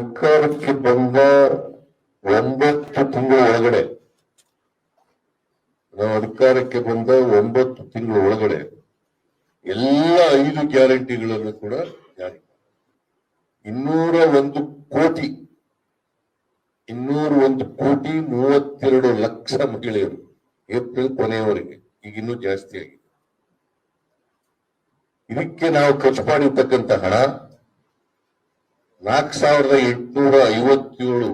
ಸರ್ಕಾರಕ್ಕೆ ಬಂದ ಒಂಬತ್ತು ತಿಂಗಳ ಒಳಗಡೆ, ನಾವು ಅಧಿಕಾರಕ್ಕೆ ಬಂದ ಒಂಬತ್ತು ತಿಂಗಳ ಒಳಗಡೆ ಎಲ್ಲ ಐದು ಗ್ಯಾರಂಟಿಗಳನ್ನು ಕೂಡ ಜಾರಿ. ಇನ್ನೂರ ಒಂದು ಕೋಟಿ, ಇನ್ನೂರ ಒಂದು ಕೋಟಿ ಮೂವತ್ತೆರಡು ಲಕ್ಷ ಮಹಿಳೆಯರು ಏಪ್ರಿಲ್ ಕೊನೆಯವರೆಗೆ ಈಗ ಇನ್ನೂ ಜಾಸ್ತಿ ಆಗಿದೆ ಇದಕ್ಕೆ ನಾವು ಖರ್ಚು ಮಾಡಿರ್ತಕ್ಕಂಥ ಹಣ ನಾಲ್ಕು ಸಾವಿರದ ಎಂಟುನೂರ ಐವತ್ತೇಳು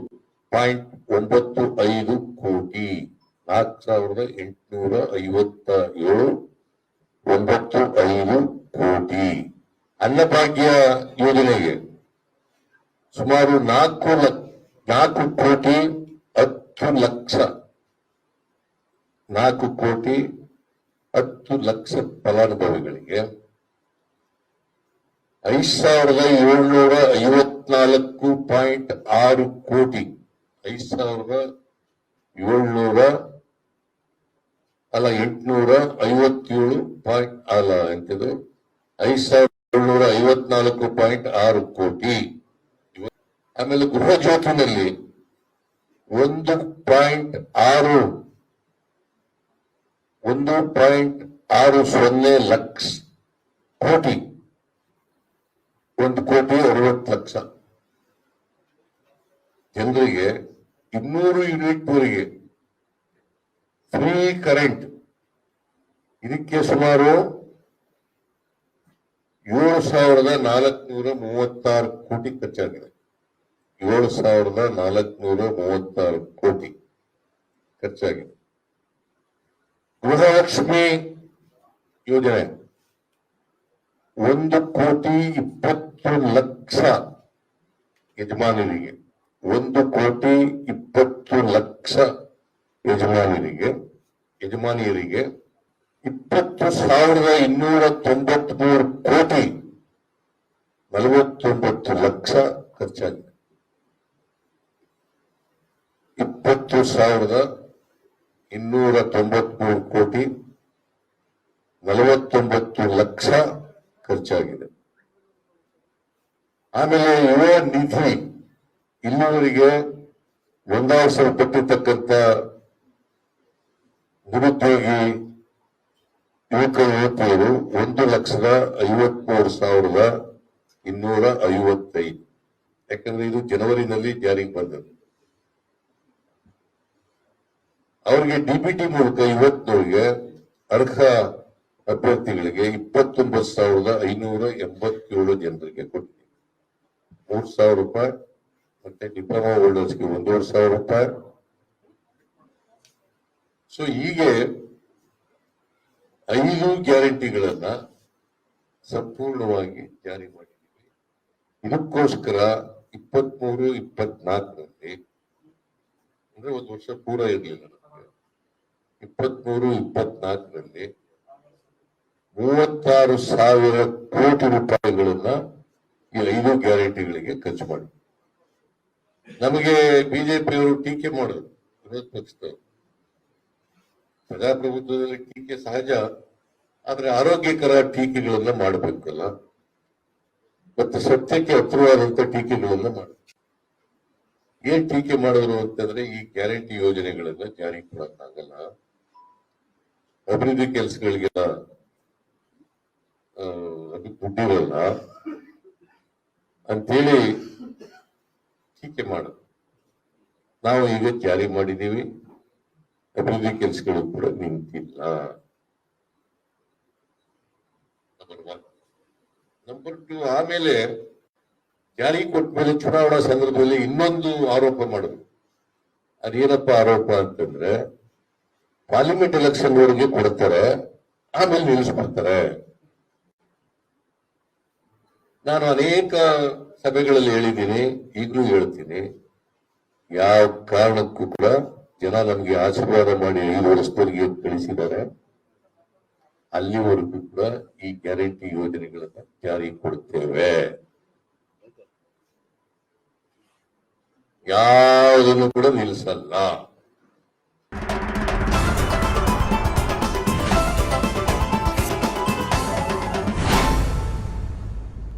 ಪಾಯಿಂಟ್ ಒಂಬತ್ತು ಐದು ಕೋಟಿ. ನಾಲ್ಕು ಸಾವಿರದ ಎಂಟುನೂರ ಐವತ್ತ ಏಳು ಒಂಬತ್ತು ಐದು ಕೋಟಿ. ಅನ್ನಭಾಗ್ಯ ಯೋಜನೆಗೆ ಸುಮಾರು ನಾಲ್ಕು ನಾಲ್ಕು ಕೋಟಿ ಹತ್ತು ಲಕ್ಷ, ನಾಲ್ಕು ಕೋಟಿ ಹತ್ತು ಲಕ್ಷ ಫಲಾನುಭವಿಗಳಿಗೆ ಐದು ಸಾವಿರದ ಏಳ್ನೂರ ಐವತ್ನಾಲ್ಕು ಪಾಯಿಂಟ್ ಆರು ಕೋಟಿ, ಐದ್ ಸಾವಿರದ ಏಳ್ನೂರ, ಅಲ್ಲ, ಎಂಟುನೂರ ಐವತ್ತೇಳು ಪಾಯಿಂಟ್, ಅಲ್ಲ, ಎಂತಿದು? ಐದ್ ಸಾವಿರದ ಏಳ್ನೂರ ಐವತ್ನಾಲ್ಕು ಪಾಯಿಂಟ್ ಆರು ಕೋಟಿ. ಆಮೇಲೆ ಗೃಹ ಜ್ಯೋತಿನಲ್ಲಿ ಒಂದು ಪಾಯಿಂಟ್ ಆರು, ಒಂದು ಪಾಯಿಂಟ್ ಆರು ಸೊನ್ನೆ ಲಕ್ಷ ಕೋಟಿ, ಒಂದು ಕೋಟಿ ಅರವತ್ತು ಲಕ್ಷ. ಜನರಿಗೆ ಇನ್ನೂರು ಯೂನಿಟ್ ವರೆಗೆ ಫ್ರೀ ಕರೆಂಟ್ ಇದಕ್ಕೆ ಸುಮಾರು ಏಳು ಸಾವಿರದ ನಾಲ್ಕುನೂರ ಮೂವತ್ತಾರು ಕೋಟಿ ಖರ್ಚಾಗಿದೆ. ಏಳು ಸಾವಿರದ ನಾಲ್ಕುನೂರ ಮೂವತ್ತಾರು ಕೋಟಿ ಖರ್ಚಾಗಿದೆ. ಗೃಹಲಕ್ಷ್ಮಿ ಯೋಜನೆ ಒಂದು ಕೋಟಿ ಇಪ್ಪತ್ತು ಲಕ್ಷ ಯಜಮಾನರಿಗೆ ಒಂದು ಕೋಟಿ ಇಪ್ಪತ್ತು ಲಕ್ಷ ಯಜಮಾನರಿಗೆ, ಯಜಮಾನಿಯರಿಗೆ ಇಪ್ಪತ್ತು ಸಾವಿರದ ಇನ್ನೂರ ತೊಂಬತ್ಮೂರು ಕೋಟಿ ನಲವತ್ತೊಂಬತ್ತು ಲಕ್ಷ ಖರ್ಚಾಗಿದೆ. ಇಪ್ಪತ್ತು ಸಾವಿರದ ಇನ್ನೂರ ತೊಂಬತ್ಮೂರು ಕೋಟಿ ನಲವತ್ತೊಂಬತ್ತು ಲಕ್ಷ ಖರ್ಚಾಗಿದೆ. ಆಮೇಲೆ ಯುವ ನಿಧಿ ಇಲ್ಲಿವರೆಗೆ ನೋಂದಾಯಿಸಲ್ಪಟ್ಟಿರ್ತಕ್ಕಂಥ ನಿರುದ್ಯೋಗಿ ಯುವಕ ಯುವತಿಯರು ಒಂದು ಲಕ್ಷದ ಐವತ್ಮೂರು ಸಾವಿರದ ಇನ್ನೂರ ಐವತ್ತೈದು. ಯಾಕಂದ್ರೆ ಇದು ಜನವರಿನಲ್ಲಿ ಜಾರಿಗೆ ಬಂದದ್ದು. ಅವರಿಗೆ ಡಿಬಿಟಿ ಮೂಲಕ ಇವತ್ತಿನವರಿಗೆ ಅರ್ಹ ಅಭ್ಯರ್ಥಿಗಳಿಗೆ ಇಪ್ಪತ್ತೊಂಬತ್ತು ಸಾವಿರದ ಐನೂರ ಎಂಬತ್ತೇಳು ಜನರಿಗೆ ಕೊಟ್ಟಿದೆ. ಮೂರ್ ಸಾವಿರ ರೂಪಾಯಿ ಮತ್ತೆ ಡಿಪ್ಲೊಮಾ ಹೋಲ್ಡರ್ಸ್ಗೆ ಒಂದೂವರೆ ಸಾವಿರ ರೂಪಾಯಿ. ಸೊ ಹೀಗೆ ಐದು ಗ್ಯಾರಂಟಿಗಳನ್ನ ಸಂಪೂರ್ಣವಾಗಿ ಜಾರಿ ಮಾಡಿದ್ದೀವಿ. ಇದಕ್ಕೋಸ್ಕರ ಇಪ್ಪತ್ಮೂರು, ಇಪ್ಪತ್ನಾಲ್ಕರಲ್ಲಿ, ಅಂದ್ರೆ ಒಂದು ವರ್ಷ ಪೂರ ಇರಲಿಲ್ಲ ನಮಗೆ. ಇಪ್ಪತ್ಮೂರು, ಇಪ್ಪತ್ನಾಲ್ಕರಲ್ಲಿ ಮೂವತ್ತಾರು ಸಾವಿರ ಕೋಟಿ ರೂಪಾಯಿಗಳನ್ನ ಈ ಐದು ಗ್ಯಾರಂಟಿಗಳಿಗೆ ಖರ್ಚು ಮಾಡಿ ನಮಗೆ ಬಿಜೆಪಿಯವರು ಟೀಕೆ ಮಾಡಿದ್ರು, ವಿರೋಧ ಪಕ್ಷದವರು. ಪ್ರಜಾಪ್ರಭುತ್ವದಲ್ಲಿ ಟೀಕೆ ಸಹಜ, ಆದ್ರೆ ಆರೋಗ್ಯಕರ ಟೀಕೆಗಳನ್ನ ಮಾಡಬೇಕಲ್ಲ. ಮತ್ತೆ ಸತ್ಯಕ್ಕೆ ಹತ್ತಿರವಾದಂತ ಟೀಕೆಗಳನ್ನ ಮಾಡಬೇಕು. ಏನ್ ಟೀಕೆ ಮಾಡಿದ್ರು ಅಂತಂದ್ರೆ ಈ ಗ್ಯಾರಂಟಿ ಯೋಜನೆಗಳನ್ನ ಜಾರಿ ಕೊಡಕ್ಕಾಗಲ್ಲ. ಅಭಿವೃದ್ಧಿ ಕೆಲಸಗಳಿಗೆಲ್ಲ ಅದು ದುಡ್ಡಿರಲ್ಲ. ಅಂತೇಳಿ ಟೀಕೆ ಮಾಡೋದು. ನಾವು ಈಗ ಜಾರಿ ಮಾಡಿದ್ದೀವಿ. ಅಭಿವೃದ್ಧಿ ಕೆಲಸಗಳು ಕೂಡ ನಿಂತಿಲ್ಲ. ನಂಬರ್ ಒನ್ ನಂಬರ್ ಟು ಆಮೇಲೆ ಜಾರಿ ಕೊಟ್ಟ ಮೇಲೆ ಚುನಾವಣಾ ಸಂದರ್ಭದಲ್ಲಿ ಇನ್ನೊಂದು ಆರೋಪ ಮಾಡಿದ್ರು ಅದೇನಪ್ಪ ಆರೋಪ ಅಂತಂದ್ರೆ ಪಾರ್ಲಿಮೆಂಟ್ ಎಲೆಕ್ಷನ್ ವರೆಗೆ ಕೊಡ್ತಾರೆ, ಆಮೇಲೆ ನಿಲ್ಲಿಸ್ಬಿಡ್ತಾರೆ. ನಾನು ಅನೇಕ ಸಭೆಗಳಲ್ಲಿ ಹೇಳಿದ್ದೀನಿ, ಈಗಲೂ ಹೇಳ್ತೀನಿ. ಯಾವ ಕಾರಣಕ್ಕೂ ಕೂಡ ಜನ ನಮಗೆ ಆಶೀರ್ವಾದ ಮಾಡಿ ಐದು ವರ್ಷದವರೆಗೆ ಕಳಿಸಿದ್ದಾರೆ. ಅಲ್ಲಿವರೆಗೂ ಕೂಡ ಈ ಗ್ಯಾರಂಟಿ ಯೋಜನೆಗಳನ್ನ ಜಾರಿ ಕೊಡುತ್ತೇವೆ. ಯಾವುದನ್ನು ಕೂಡ ನಿಲ್ಲಿಸಲ್ಲ.